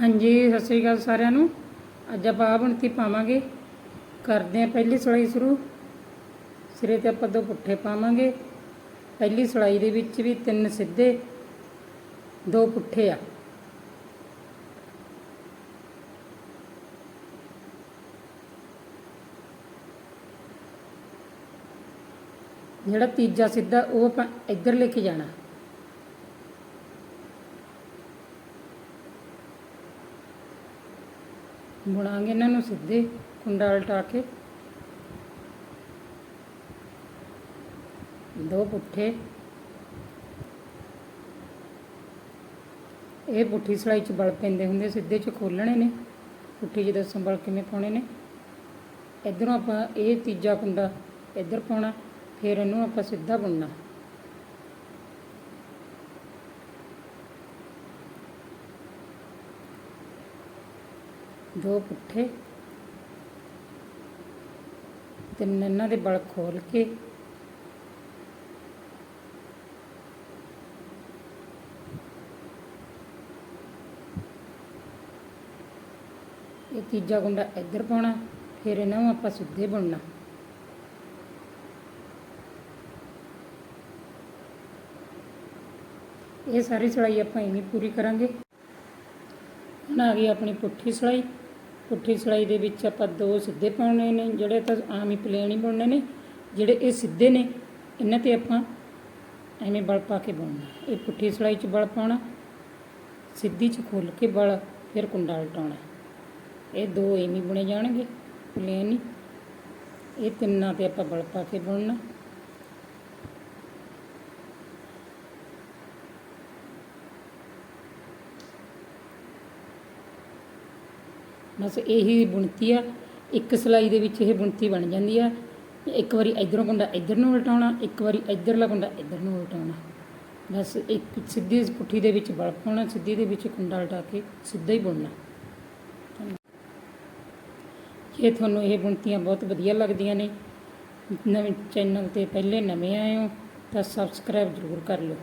ਹਾਂਜੀ, ਸਤਿ ਸ੍ਰੀ ਅਕਾਲ ਸਾਰਿਆਂ ਨੂੰ। ਅੱਜ ਆਪਾਂ ਆਹ ਬਣਤੀ ਪਾਵਾਂਗੇ। ਕਰਦੇ ਹਾਂ ਪਹਿਲੀ ਸਲਾਈ ਸ਼ੁਰੂ। ਸਿਰੇ ਤੇ ਆਪਾਂ ਦੋ ਪੁੱਠੇ ਪਾਵਾਂਗੇ। ਪਹਿਲੀ ਸਲਾਈ ਦੇ ਵਿੱਚ ਵੀ ਤਿੰਨ ਸਿੱਧੇ, ਦੋ ਪੁੱਠੇ ਆ। ਜਿਹੜਾ ਤੀਜਾ ਸਿੱਧਾ, ਉਹ ਆਪਾਂ ਇੱਧਰ ਲੈ ਕੇ ਜਾਣਾ। ਬੁਣਾਂਗੇ ਇਹਨਾਂ ਨੂੰ ਸਿੱਧੇ ਕੁੰਡਾ ਉਲਟਾ ਕੇ। ਦੋ ਪੁੱਠੇ। ਇਹ ਪੁੱਠੀ ਸਲਾਈ ਚ ਬਲ ਪੈਂਦੇ ਹੁੰਦੇ, ਸਿੱਧੇ ਚ ਖੋਲਣੇ ਨੇ। ਪੁੱਠੀ 'ਚ ਦੱਸੋ ਸੰਭਲ ਕਿਵੇਂ ਪਾਉਣੇ ਨੇ। ਇਧਰੋਂ ਆਪਾਂ ਇਹ ਤੀਜਾ ਕੁੰਡਾ ਇੱਧਰ ਪਾਉਣਾ, ਫਿਰ ਇਹਨੂੰ ਆਪਾਂ ਸਿੱਧਾ ਬੁਣਨਾ। ਦੋ ਪੁੱਠੇ ਤਿੰਨ ਇਹਨਾਂ ਦੇ ਬਲ ਖੋਲ ਕੇ ਇਹ ਤੀਜਾ ਗੁੰਡਾ ਇੱਧਰ ਪਾਉਣਾ, ਫਿਰ ਇਹਨਾਂ ਨੂੰ ਆਪਾਂ ਸਿੱਧੇ ਬੁਣਨਾ। ਇਹ ਸਾਰੀ ਸਲਾਈ ਆਪਾਂ ਇਵੇਂ ਪੂਰੀ ਕਰਾਂਗੇ। ਹੁਣ ਆ ਗਈ ਆਪਣੀ ਪੁੱਠੀ ਸਲਾਈ। ਪੁੱਠੀ ਸਲਾਈ ਦੇ ਵਿੱਚ ਆਪਾਂ ਦੋ ਸਿੱਧੇ ਪਾਉਣੇ ਨੇ, ਜਿਹੜੇ ਤਾਂ ਆਮ ਹੀ ਪਲੇਨ ਹੀ ਬੁਣਨੇ ਨੇ, ਜਿਹੜੇ ਇਹ ਸਿੱਧੇ ਨੇ, ਇਹਨਾਂ ਤੇ ਆਪਾਂ ਐਵੇਂ ਬਲ ਪਾ ਕੇ ਬੁਣਨਾ ਇਹ ਪੁੱਠੀ ਸਲਾਈ 'ਚ ਬਲ ਪਾਉਣਾ, ਸਿੱਧੀ 'ਚ ਖੋਲ ਕੇ ਬਲ, ਫਿਰ ਕੁੰਡਾ ਉਲਟਾਉਣਾ। ਇਹ ਦੋ ਐਵੇਂ ਬੁਣੇ ਜਾਣਗੇ ਪਲੇਨ ਹੀ। ਇਹ ਤਿੰਨਾਂ ਤੇ ਆਪਾਂ ਬਲ ਪਾ ਕੇ ਬੁਣਨਾ ਬਸ ਇਹੀ ਬੁਣਤੀ ਆ। ਇੱਕ ਸਲਾਈ ਦੇ ਵਿੱਚ ਇਹ ਬੁਣਤੀ ਬਣ ਜਾਂਦੀ ਆ। ਇੱਕ ਵਾਰੀ ਇਧਰੋਂ ਕੁੰਡਾ ਇੱਧਰ ਨੂੰ ਉਲਟਾਉਣਾ, ਇੱਕ ਵਾਰੀ ਇੱਧਰਲਾ ਕੁੰਡਾ ਇੱਧਰ ਨੂੰ ਉਲਟਾਉਣਾ। ਬਸ ਇੱਕ ਸਿੱਧੀ ਪੁੱਠੀ ਦੇ ਵਿੱਚ ਬਲ ਪਾਉਣਾ, ਸਿੱਧੀ ਦੇ ਵਿੱਚ ਕੁੰਡਾ ਉਲਟਾ ਕੇ ਸਿੱਧਾ ਹੀ ਬੁਣਨਾ। ਜੇ ਤੁਹਾਨੂੰ ਇਹ ਬੁਣਤੀਆਂ ਬਹੁਤ ਵਧੀਆ ਲੱਗਦੀਆਂ ਨੇ। ਨਵੇਂ ਚੈਨਲ ਤੇ ਪਹਿਲੇ ਨਵੇਂ ਆਏ ਹੋ ਤਾਂ ਸਬਸਕ੍ਰਾਈਬ ਜ਼ਰੂਰ ਕਰ ਲਓ।